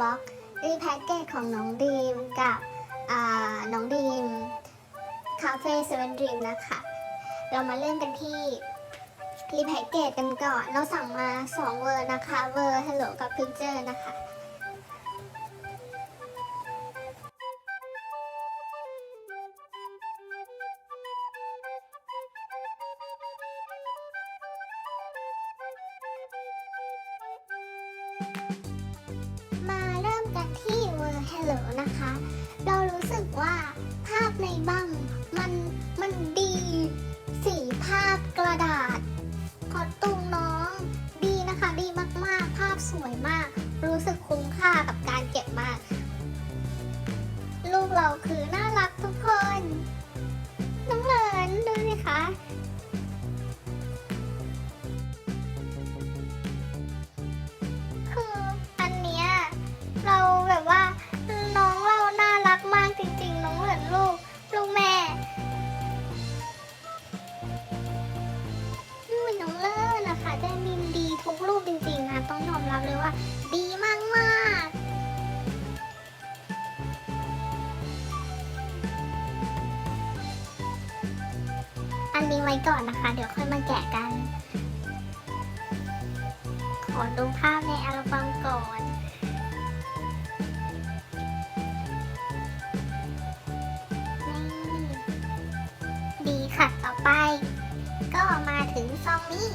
บ็อกรีแพ็กเกจของน้องดีมกับน้องดีมคาเฟ่เซเว่นดีมนะคะ เรามาเริ่มกันที่รีแพ็กเกจกันก่อน เราสั่งมา 2 เวอร์นะคะ เวอร์ฮัลโหลกับพิเจอร์นะคะうん。 เวอร์ Hello นะคะ เรารู้สึกว่าภาพในบังมันมันดีสีภาพกระดาษคอตุมน้องดีนะคะ ดีมากๆ ภาพสวยมาก รู้สึกคุ้มค่ากับการเก็บมาก ลูกเราคือน่า ก่อนนะคะ เดี๋ยวค่อยมาแกะกัน ขอดูภาพในอัลบั้มก่อนนี่ดีค่ะต่อไป ก็มาถึงซองนี้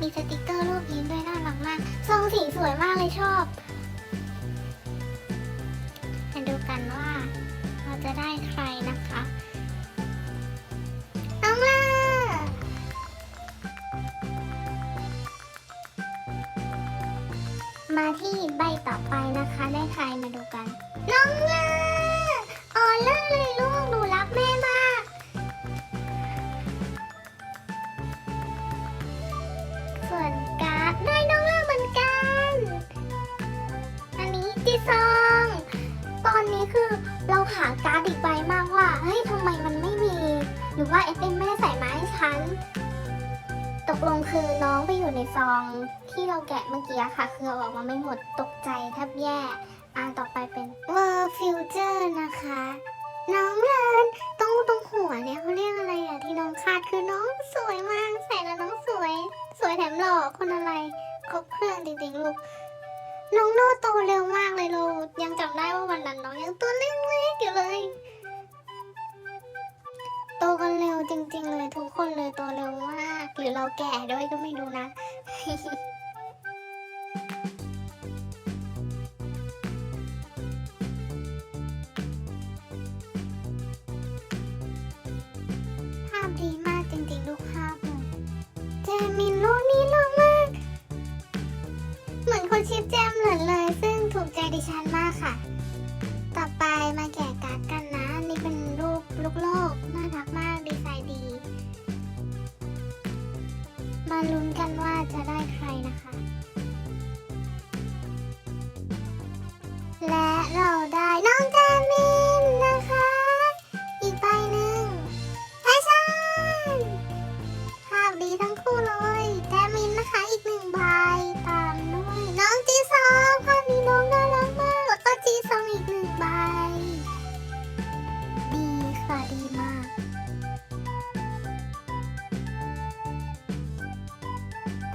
มีสติกเกอร์รูปยิ้มด้วยน่ารักมากซองสีสวยมากเลยชอบมาดูกันว่าเราจะได้ใครนะคะ ที่ใบต่อไปนะคะ ได้ใครมาดูกัน น้องเลอออเลอร์เลยลูกหนูรักแม่มากส่วนการ์ดได้น้องเลอเหมือนกัน อันนี้จีซอง ตอนนี้คือเราหาการ์ดอีกใบมากว่า เฮ้ยทำไมมันไม่มี หรือว่าเอฟเอ็มไม่ได้ใส่มาให้ฉัน ตกลงคือน้องไปอยู่ในซองที่เราแกะเมื่อกี้ค่ะ คือเอาออกมาไม่หมดตกใจแทบแย่ อ่าต่อไปเป็น World Future นะคะ น้องเลินตรงตรงหัวเนี่ยเขาเรียกอะไรอะที่น้องคาดคือน้องสวยมากใส่แล้วน้องสวย สวยแถมหล่อคนอะไรครบเครื่องจริงๆลูกน้องโนโตเร็วมากเลยลูกยังจำได้ว่าวันนั้นน้องยังตัวเล็กๆอยู่เลย จริง ๆ เลยทุกคนเลยโตเร็วมาก หรือเราแก่ด้วยก็ไม่รู้นะภาพดีมากจริงๆลูกภาพเลยเจมินลูกนี้ลูกมาก เหมือนคนชิปแจมเหมือนเลย ซึ่งถูกใจดิฉันมากค่ะ ต่อไปมาแกะการ์ดกันนะ นี่เป็นรูปลูกโลกน่ารักมากดี มาลุ้นกันว่าจะได้ใครนะคะ และ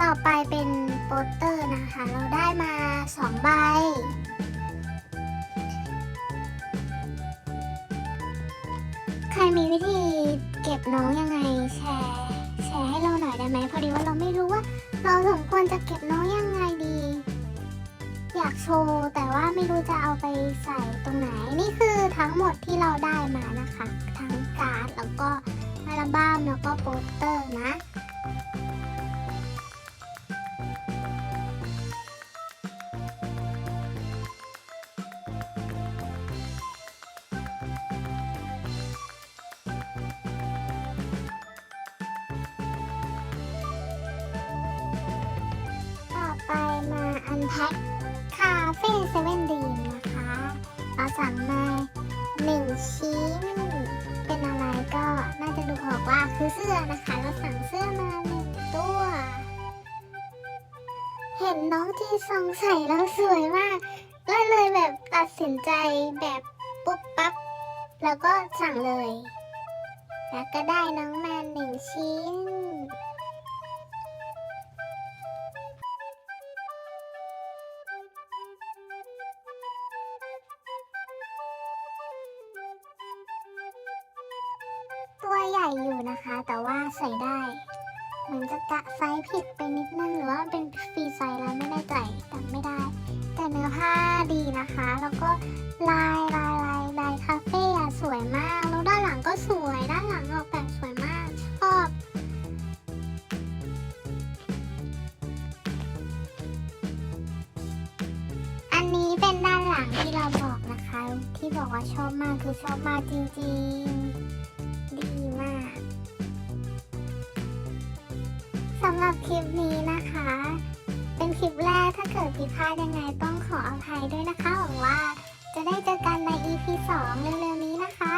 ต่อไปเป็นโปสเตอร์นะคะ เราได้มาสองใบใครมีวิธีเก็บน้องยังไงแชร์ แชร์ให้เราหน่อยได้ไหมพอดีว่าเราไม่รู้ว่า เราสมควรจะเก็บน้องยังไงดี อยากโชว์แต่ว่าไม่รู้จะเอาไปใส่ตรงไหน นี่คือทั้งหมดที่เราได้มานะคะ ทั้งการ์ดแล้วก็อัลบั้มแล้วก็โปสเตอร์นะ พ็คคาเฟ่เซเว่นดีนะคะ เราสั่งมาหนึ่งชิ้น เป็นอะไรก็น่าจะดูออกว่าคือเสื้อนะคะ เราสั่งเสื้อมาหนึ่งตัว เห็นน้องจีซองใส่แล้วสวยมาก ก็เลยแบบตัดสินใจแบบปุ๊บปั๊บ แล้วก็สั่งเลย แล้วก็ได้น้องมาหนึ่งชิ้น ใหญ่อยู่นะคะ แต่ว่าใส่ได้เหมือนจะกะไซส์ผิดไปนิดนึงหรือว่าเป็นฟรีไซส์แล้วไม่แน่ใจจำไม่ได้ แต่เนื้อผ้าดีนะคะ แล้วก็ลายลายลายลายคาเฟ่สวยมาก แล้วด้านหลังก็สวยด้านหลังออกแบบสวยมากชอบอันนี้เป็นด้านหลังที่เราบอกนะคะ ที่บอกว่าชอบมากคือชอบมากจริงๆ ดีมากสำหรับคลิปนี้นะคะ เป็นคลิปแรกถ้าเกิดผิดพลาดยังไงต้องขออภัยด้วยนะคะหวังว่า จะได้เจอกันใน EP 2 เร็วๆนี้นะคะ